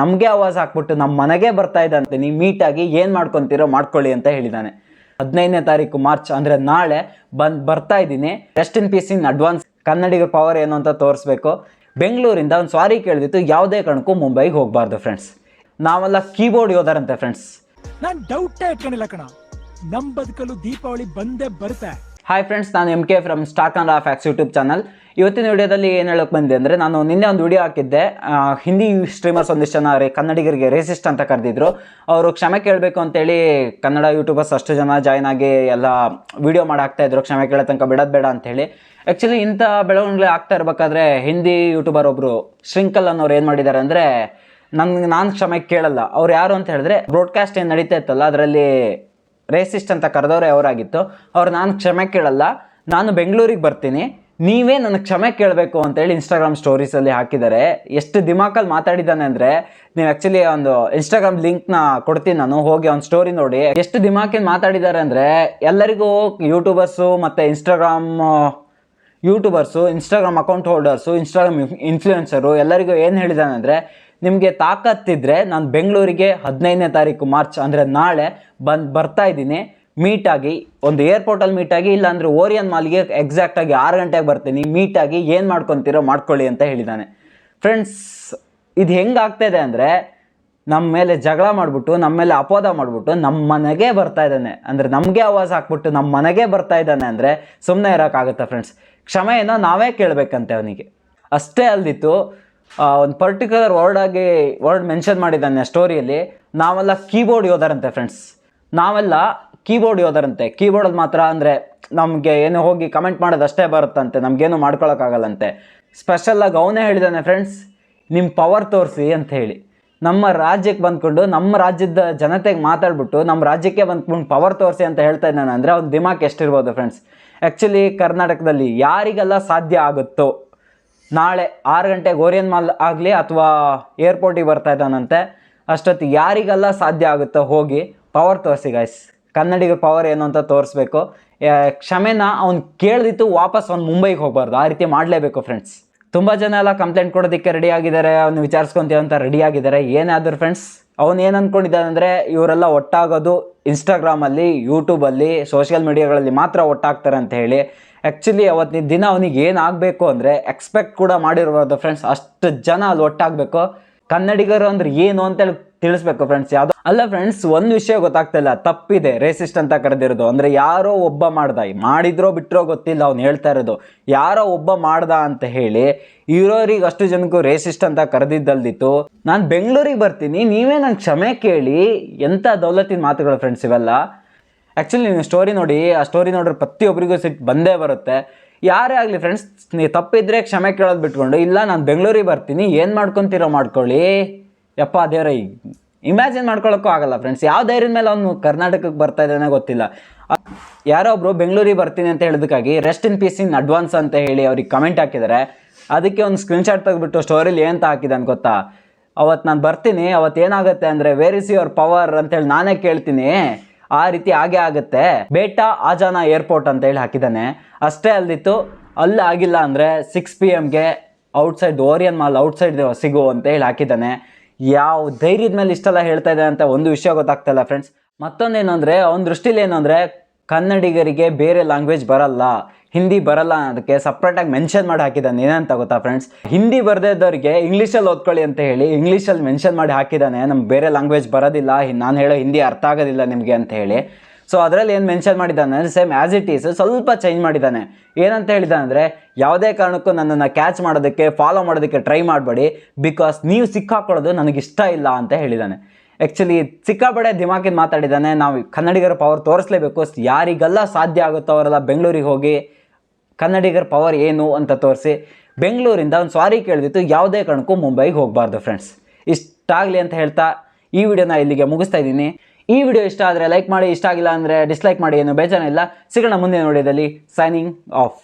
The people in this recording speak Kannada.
ನಮಗೆ ಆವಾಜ್ ಹಾಕ್ಬಿಟ್ಟು ನಮ್ಮ ಮನೆಗೆ ಬರ್ತಾ ಇದ್ದಂತೆ ನೀವು ಮೀಟಾಗಿ ಏನು ಮಾಡ್ಕೊತೀರೋ ಮಾಡ್ಕೊಳ್ಳಿ ಅಂತ ಹೇಳಿದ್ದಾನೆ ಹದಿನೈದನೇ ತಾರೀಕು ಮಾರ್ಚ್, ಅಂದರೆ ನಾಳೆ ಬಂದು ಬರ್ತಾ ಇದ್ದೀನಿ. Rest in peace in advance Kannadiga power ಏನು ಅಂತ ತೋರಿಸ್ಬೇಕು. ಬೆಂಗಳೂರಿಂದ ಒಂದು ಸಾರಿ ಕೇಳಿದಿತ್ತು, ಯಾವುದೇ ಕಾರಣಕ್ಕೂ ಮುಂಬೈಗೆ ಹೋಗಬಾರ್ದು ಫ್ರೆಂಡ್ಸ್ ನಾವೆಲ್ಲ ಕೀಬೋರ್ಡ್ ಯೋಧರಂತೆ ಫ್ರೆಂಡ್ಸ್ ನಾನು ಡೌಟೇ ಇಟ್ಕೊಂಡಿಲ್ಲ ಕಣ. ನಮ್ಮ ಬದುಕಲು ದೀಪಾವಳಿ ಬಂದೇ ಬರುತ್ತೆ. ಹಾಯ್ ಫ್ರೆಂಡ್ಸ್ ನಾನು M K from stock on off ox YouTube channel ಇವತ್ತಿನ ವಿಡಿಯೋದಲ್ಲಿ ಏನು ಹೇಳೋಕೆ ಬಂದೆ ಅಂದರೆ ನಾನು ನಿನ್ನೆ ಒಂದು ವಿಡಿಯೋ ಹಾಕಿದ್ದೆ. ಹಿಂದಿ ಸ್ಟ್ರೀಮರ್ಸ್ ಒಂದಿಷ್ಟು ಜನ ರೇ ಕನ್ನಡಿಗರಿಗೆ ರೇಸಿಸ್ಟ್ ಅಂತ ಕರೆದಿದ್ರು. ಅವರು ಕ್ಷಮೆ ಕೇಳಬೇಕು ಅಂತೇಳಿ ಕನ್ನಡ ಯೂಟ್ಯೂಬರ್ಸ್ ಅಷ್ಟು ಜನ ಜಾಯ್ನ್ ಆಗಿ ಎಲ್ಲ ವಿಡಿಯೋ ಇದ್ರು. ಕ್ಷಮೆ ಕೇಳೋ ತನಕ ಬಿಡೋದು ಬೇಡ ಅಂತೇಳಿ. ಆ್ಯಕ್ಚುಲಿ ಇಂಥ ಬೆಳವಣಿಗೆ ಆಗ್ತಾ ಇರಬೇಕಾದ್ರೆ ಹಿಂದಿ ಯೂಟ್ಯೂಬರ್ ಒಬ್ಬರು ಶ್ರಿಂಕಲ್ ಅನ್ನೋರು ಏನು ಮಾಡಿದ್ದಾರೆ ಅಂದರೆ ನನ್ಗೆ ನಾನು ಕ್ಷಮೆ ಕೇಳಲ್ಲ. ಅವ್ರು ಯಾರು ಅಂತ ಹೇಳಿದ್ರೆ ಬ್ರಾಡ್ಕಾಸ್ಟ್ ಏನು ನಡೀತಾ ಇತ್ತಲ್ಲ, ಅದರಲ್ಲಿ ರೇಸಿಸ್ಟ್ ಅಂತ ಕರೆದವ್ರೆ ಅವರಾಗಿತ್ತು. ಅವ್ರು ನಾನು ಕ್ಷಮೆ ಕೇಳಲ್ಲ, ನಾನು ಬೆಂಗಳೂರಿಗೆ ಬರ್ತೀನಿ, ನೀವೇ ನನಗೆ ಕ್ಷಮೆ ಕೇಳಬೇಕು ಅಂತೇಳಿ ಇನ್ಸ್ಟಾಗ್ರಾಮ್ ಸ್ಟೋರೀಸಲ್ಲಿ ಹಾಕಿದ್ದಾರೆ. ಎಷ್ಟು ದಿಮಾಕಲ್ಲಿ ಮಾತಾಡಿದ್ದಾನೆ ಅಂದರೆ, ನೀವು ಆ್ಯಕ್ಚುಲಿ ಒಂದು ಇನ್ಸ್ಟಾಗ್ರಾಮ್ ಲಿಂಕ್ನ ಕೊಡ್ತೀನಿ ನಾನು, ಹೋಗಿ ಅವ್ನ ಸ್ಟೋರಿ ನೋಡಿ. ಎಷ್ಟು ದಿಮಾಕಿನ ಮಾತಾಡಿದ್ದಾರೆ ಅಂದರೆ, ಎಲ್ಲರಿಗೂ ಯೂಟ್ಯೂಬರ್ಸು ಮತ್ತು Instagram YouTubers Instagram account holders Instagram influencers ಎಲ್ಲರಿಗೂ ಏನು ಹೇಳಿದಾನೆ ಅಂದರೆ, ನಿಮಗೆ ತಾಕತ್ತಿದ್ರೆ ನಾನು ಬೆಂಗಳೂರಿಗೆ ಹದಿನೈದನೇ ತಾರೀಕು ಮಾರ್ಚ್ ಅಂದರೆ ನಾಳೆ ಬಂದು ಬರ್ತಾ ಇದ್ದೀನಿ. ಮೀಟಾಗಿ ಒಂದು ಏರ್ಪೋರ್ಟಲ್ಲಿ ಮೀಟಾಗಿ ಇಲ್ಲಾಂದರೆ ಓರಿಯನ್ ಮಾಲ್ಗೆ ಎಕ್ಸಾಕ್ಟಾಗಿ ಆರು ಗಂಟೆಗೆ ಬರ್ತೀನಿ. ಮೀಟಾಗಿ ಏನು ಮಾಡ್ಕೊತೀರೋ ಮಾಡ್ಕೊಳ್ಳಿ ಅಂತ ಹೇಳಿದ್ದಾನೆ ಫ್ರೆಂಡ್ಸ್ ಇದು ಹೆಂಗೆ ಆಗ್ತಾಯಿದೆ ಅಂದರೆ ನಮ್ಮ ಮೇಲೆ ಜಗಳ ಮಾಡಿಬಿಟ್ಟು ನಮ್ಮ ಮೇಲೆ ಅಪೋದ ಮಾಡಿಬಿಟ್ಟು ನಮ್ಮ ಮನೆಗೆ ಬರ್ತಾ ಇದ್ದಾನೆ. ಅಂದರೆ ನಮಗೆ ಆವಾಜ್ ಹಾಕ್ಬಿಟ್ಟು ನಮ್ಮ ಮನೆಗೆ ಬರ್ತಾ ಇದ್ದಾನೆ ಅಂದರೆ ಸುಮ್ಮನೆ ಇರೋಕ್ಕಾಗುತ್ತಾ ಫ್ರೆಂಡ್ಸ್ ಕ್ಷಮೆಯನ್ನು ನಾವೇ ಕೇಳಬೇಕಂತೆ ಅವನಿಗೆ. ಅಷ್ಟೇ ಅಲ್ದಿತ್ತು ಒಂದು ಪರ್ಟಿಕ್ಯುಲರ್ ವರ್ಡಾಗಿ ವರ್ಡ್ ಮೆನ್ಷನ್ ಮಾಡಿದ್ದಾನೆ ಸ್ಟೋರಿಯಲ್ಲಿ ನಾವೆಲ್ಲ ಕೀಬೋರ್ಡ್ ಯೋಧರಂತೆ ಫ್ರೆಂಡ್ಸ್ ನಾವೆಲ್ಲ ಕೀಬೋರ್ಡ್ ಯೋಧರಂತೆ. ಕೀಬೋರ್ಡಲ್ಲಿ ಮಾತ್ರ ಅಂದರೆ ನಮಗೆ ಏನು ಹೋಗಿ ಕಮೆಂಟ್ ಮಾಡೋದು ಅಷ್ಟೇ ಬರುತ್ತಂತೆ, ನಮಗೇನು ಮಾಡ್ಕೊಳಕ್ಕಾಗಲ್ಲಂತೆ ಸ್ಪೆಷಲ್ಲಾಗಿ ಅವನೇ ಹೇಳಿದ್ದಾನೆ ಫ್ರೆಂಡ್ಸ್ ನಿಮ್ಮ ಪವರ್ ತೋರಿಸಿ ಅಂತ ಹೇಳಿ. ನಮ್ಮ ರಾಜ್ಯಕ್ಕೆ ಬಂದ್ಕೊಂಡು ನಮ್ಮ ರಾಜ್ಯದ ಜನತೆಗೆ ಮಾತಾಡ್ಬಿಟ್ಟು ನಮ್ಮ ರಾಜ್ಯಕ್ಕೆ ಬಂದ್ಕೊಂಡು ಪವರ್ ತೋರಿಸಿ ಅಂತ ಹೇಳ್ತಾ ಇದ್ದಾನೆ ಅಂದರೆ ಅವ್ನ ದಿಮಾಕ್ ಎಷ್ಟಿರ್ಬೋದು ಫ್ರೆಂಡ್ಸ್ ಆ್ಯಕ್ಚುಲಿ ಕರ್ನಾಟಕದಲ್ಲಿ ಯಾರಿಗೆಲ್ಲ ಸಾಧ್ಯ ಆಗುತ್ತೋ, ನಾಳೆ ಆರು ಗಂಟೆಗೆ ಓರಿಯನ್ ಮಾಲ್ ಆಗಲಿ ಅಥವಾ ಏರ್ಪೋರ್ಟಿಗೆ ಬರ್ತಾ ಇದ್ದಾನಂತೆ ಅಷ್ಟೊತ್ತಿಗೆ ಯಾರಿಗೆಲ್ಲ ಸಾಧ್ಯ ಆಗುತ್ತೋ ಹೋಗಿ ಪವರ್ ತೋರಿಸಿ ಗಾಯ್ಸ್ ಕನ್ನಡಿಗರ ಪವರ್ ಏನು ಅಂತ ತೋರಿಸ್ಬೇಕು. ಕ್ಷಮೆನ ಅವ್ನು ಕೇಳ್ದಿತ್ತು ವಾಪಸ್ ಅವ್ನು ಮುಂಬೈಗೆ ಹೋಗಬಾರ್ದು. ಆ ರೀತಿ ಮಾಡಲೇಬೇಕು ಫ್ರೆಂಡ್ಸ್ ತುಂಬ ಜನ ಎಲ್ಲ ಕಂಪ್ಲೇಂಟ್ ಕೊಡೋದಕ್ಕೆ ರೆಡಿ ಆಗಿದ್ದಾರೆ, ಅವ್ನು ವಿಚಾರಿಸ್ಕೊಂತೀವಿ ಅಂತ ರೆಡಿ ಆಗಿದ್ದಾರೆ. ಏನಾದರೂ ಫ್ರೆಂಡ್ಸ್ ಅವನು ಏನು ಅಂದ್ಕೊಂಡಿದ್ದಾನೆ ಅಂದರೆ ಇವರೆಲ್ಲ ಒಟ್ಟಾಗೋದು ಇನ್ಸ್ಟಾಗ್ರಾಮಲ್ಲಿ ಯೂಟ್ಯೂಬಲ್ಲಿ ಸೋಷಿಯಲ್ ಮೀಡಿಯಾಗಳಲ್ಲಿ ಮಾತ್ರ ಒಟ್ಟಾಗ್ತಾರೆ ಅಂತ ಹೇಳಿ. ಆ್ಯಕ್ಚುಲಿ ಅವತ್ತಿನ ದಿನ ಅವನಿಗೆ ಏನಾಗಬೇಕು ಅಂದರೆ ಎಕ್ಸ್ಪೆಕ್ಟ್ ಕೂಡ ಮಾಡಿರ್ಬಾರ್ದು ಫ್ರೆಂಡ್ಸ್ ಅಷ್ಟು ಜನ ಅಲ್ಲಿ ಒಟ್ಟಾಗಬೇಕು. ಕನ್ನಡಿಗರು ಅಂದ್ರೆ ಏನು ಅಂತೇಳಿ ತಿಳಿಸ್ಬೇಕು ಫ್ರೆಂಡ್ಸ್ ಯಾವುದು ಅಲ್ಲ ಫ್ರೆಂಡ್ಸ್ ಒಂದು ವಿಷಯ ಗೊತ್ತಾಗ್ತಿಲ್ಲ ತಪ್ಪಿದೆ ರೇಸಿಸ್ಟ್ ಅಂತ ಕರೆದಿರೋದು. ಅಂದರೆ ಯಾರೋ ಒಬ್ಬ ಮಾಡ್ದ. ಮಾಡಿದ್ರೋ ಬಿಟ್ರೋ ಗೊತ್ತಿಲ್ಲ, ಅವ್ನು ಹೇಳ್ತಾ ಇರೋದು. ಯಾರೋ ಒಬ್ಬ ಮಾಡ್ದ ಅಂತ ಹೇಳಿ, ಇರೋರಿಗೆ ಅಷ್ಟು ಜನಕ್ಕೂ ರೇಸಿಸ್ಟ್ ಅಂತ ಕರೆದಿದ್ದಲ್ದಿತ್ತು. ನಾನು ಬೆಂಗಳೂರಿಗೆ ಬರ್ತೀನಿ, ನೀವೇ ನನ್ನ ಕ್ಷಮೆ ಕೇಳಿ. ಎಂಥ ದೌಲತಿನ ಮಾತುಗಳು ಫ್ರೆಂಡ್ಸ್ ಇವೆಲ್ಲ? ಆ್ಯಕ್ಚುಲಿ ನೀವು ಸ್ಟೋರಿ ನೋಡಿ, ಆ ಸ್ಟೋರಿ ನೋಡ್ರೆ ಪ್ರತಿಯೊಬ್ಬರಿಗೂ ಸಿಟ್ಟು ಬಂದೇ ಬರುತ್ತೆ. ಯಾರೇ ಆಗಲಿ ಫ್ರೆಂಡ್ಸ್ ನೀವು ತಪ್ಪಿದ್ರೆ ಕ್ಷಮೆ ಕೇಳೋದು ಬಿಟ್ಕೊಂಡು, ಇಲ್ಲ ನಾನು ಬೆಂಗಳೂರಿಗೆ ಬರ್ತೀನಿ, ಏನು ಮಾಡ್ಕೊತೀರೋ ಮಾಡ್ಕೊಳ್ಳಿ. ಯಪ್ಪ ದೇವ್ರ ಇಮ್ಯಾಜಿನ್ ಮಾಡ್ಕೊಳ್ಳೋಕ್ಕೂ ಆಗಲ್ಲ ಫ್ರೆಂಡ್ಸ್ ಯಾವ ಧೈರ್ಯದ ಮೇಲೆ ಅವನು ಕರ್ನಾಟಕಕ್ಕೆ ಬರ್ತಾ ಇದ್ದಾನೆ ಗೊತ್ತಿಲ್ಲ. ಯಾರೋ ಒಬ್ರು ಬೆಂಗಳೂರಿಗೆ ಬರ್ತೀನಿ ಅಂತ ಹೇಳೋದಕ್ಕಾಗಿ rest in peace in advance ಅಂತ ಹೇಳಿ ಅವ್ರಿಗೆ ಕಮೆಂಟ್ ಹಾಕಿದ್ದಾರೆ. ಅದಕ್ಕೆ ಒಂದು ಸ್ಕ್ರೀನ್ಶಾಟ್ ತೆಗೆದ್ಬಿಟ್ಟು ಸ್ಟೋರಿಲಿ ಏನಂತ ಹಾಕಿದ್ದಾನೆ ಗೊತ್ತಾ? ಅವತ್ತು ನಾನು ಬರ್ತೀನಿ ಅವತ್ತು ಏನಾಗುತ್ತೆ ಅಂದರೆ ವೇರ್ ಇಸ್ ಯುವರ್ ಪವರ್ ಅಂತೇಳಿ ನಾನೇ ಕೇಳ್ತೀನಿ. ಆ ರೀತಿ ಹಾಗೆ ಆಗುತ್ತೆ. ಬೇಟಾ ಆಜಾನ ಏರ್ಪೋರ್ಟ್ ಅಂತ ಹೇಳಿ ಹಾಕಿದ್ದಾನೆ. ಅಷ್ಟೇ ಅಲ್ದಿತ್ತು, ಅಲ್ಲಿ ಆಗಿಲ್ಲ ಅಂದರೆ ಸಿಕ್ಸ್ ಪಿ ಎಮ್ಗೆ ಔಟ್ಸೈಡ್ ಓರಿಯನ್ ಮಾಲ್ ಔಟ್ಸೈಡ್ ಸಿಗು ಅಂತ ಹೇಳಿ ಹಾಕಿದ್ದಾನೆ. ಯಾವ ಧೈರ್ಯದ ಮೇಲೆ ಇಷ್ಟೆಲ್ಲ ಹೇಳ್ತಾ ಇದೆ ಅಂತ ಒಂದು ವಿಷಯ ಗೊತ್ತಾಗ್ತಾಯಿಲ್ಲ ಫ್ರೆಂಡ್ಸ್ ಮತ್ತೊಂದೇನು ಅಂದರೆ ಅವನ ದೃಷ್ಟಿಲಿ ಏನು ಕನ್ನಡಿಗರಿಗೆ ಬೇರೆ ಲ್ಯಾಂಗ್ವೇಜ್ ಬರಲ್ಲ. ಹಿಂದಿ ಬರಲ್ಲ ಅದಕ್ಕೆ ಸಪ್ರೇಟಾಗಿ ಮೆನ್ಷನ್ ಮಾಡಿ ಹಾಕಿದ್ದಾನೆ. ಏನಂತ ಗೊತ್ತಾ ಫ್ರೆಂಡ್ಸ್ ಹಿಂದಿ ಬರದೇ ಇದ್ದವ್ರಿಗೆ ಇಂಗ್ಲೀಷಲ್ಲಿ ಓದ್ಕೊಳ್ಳಿ ಅಂತ ಹೇಳಿ ಇಂಗ್ಲೀಷಲ್ಲಿ ಮೆನ್ಷನ್ ಮಾಡಿ ಹಾಕಿದ್ದಾನೆ. ನಮ್ಗೆ ಬೇರೆ ಲ್ಯಾಂಗ್ವೇಜ್ ಬರೋದಿಲ್ಲ. ನಾನು ಹೇಳೋ ಹಿಂದಿ ಅರ್ಥ ಆಗೋದಿಲ್ಲ ನಿಮಗೆ ಅಂತ ಹೇಳಿ. ಸೊ ಅದರಲ್ಲಿ ಏನು ಮೆನ್ಷನ್ ಮಾಡಿದ್ದಾನೆ ಅಂದರೆ ಸೇಮ್ ಆ್ಯಸ್ ಇಟ್ ಈಸ್ ಸ್ವಲ್ಪ ಚೇಂಜ್ ಮಾಡಿದ್ದಾನೆ. ಏನಂತ ಹೇಳಿದ್ದಾನೆ ಅಂದರೆ, ಯಾವುದೇ ಕಾರಣಕ್ಕೂ ನನ್ನನ್ನು ಕ್ಯಾಚ್ ಮಾಡೋದಕ್ಕೆ ಫಾಲೋ ಮಾಡೋದಕ್ಕೆ ಟ್ರೈ ಮಾಡಬೇಡಿ ಬಿಕಾಸ್ ನೀವು ಸಿಕ್ಕಾಕೊಳ್ಳೋದು ನನಗಿಷ್ಟ ಇಲ್ಲ ಅಂತ ಹೇಳಿದ್ದಾನೆ. ಆ್ಯಕ್ಚುಲಿ ಸಿಕ್ಕಾಪಡೆ ದಿಮಾಕಿನ ಮಾತಾಡಿದ್ದಾನೆ, ನಾವು ಕನ್ನಡಿಗರ ಪವರ್ ತೋರಿಸಲೇಬೇಕು, ಯಾರಿಗೆಲ್ಲ ಸಾಧ್ಯ ಆಗುತ್ತೋ ಅವರೆಲ್ಲ ಬೆಂಗಳೂರಿಗೆ ಹೋಗಿ ಕನ್ನಡಿಗರ ಪವರ್ ಏನು ಅಂತ ತೋರಿಸಿ, ಬೆಂಗಳೂರಿಂದ ಒಂದು ಸಾರಿ ಕೇಳಿದಿತ್ತು, ಯಾವುದೇ ಕಾರಣಕ್ಕೂ ಮುಂಬೈಗೆ ಹೋಗಬಾರ್ದು ಫ್ರೆಂಡ್ಸ್ ಇಷ್ಟಾಗಲಿ ಅಂತ ಹೇಳ್ತಾ ಈ ವಿಡಿಯೋನ ಇಲ್ಲಿಗೆ ಮುಗಿಸ್ತಾ ಇದ್ದೀನಿ. ಈ ವಿಡಿಯೋ ಇಷ್ಟ ಆದರೆ ಲೈಕ್ ಮಾಡಿ, ಇಷ್ಟ ಆಗಿಲ್ಲ ಅಂದರೆ ಡಿಸ್ಲೈಕ್ ಮಾಡಿ ಏನು ಬೇಜಾರಿಲ್ಲ. ಸಿಗೋಣ ಮುಂದಿನ ವಿಡಿಯೋದಲ್ಲಿ ಸೈನಿಂಗ್ ಆಫ್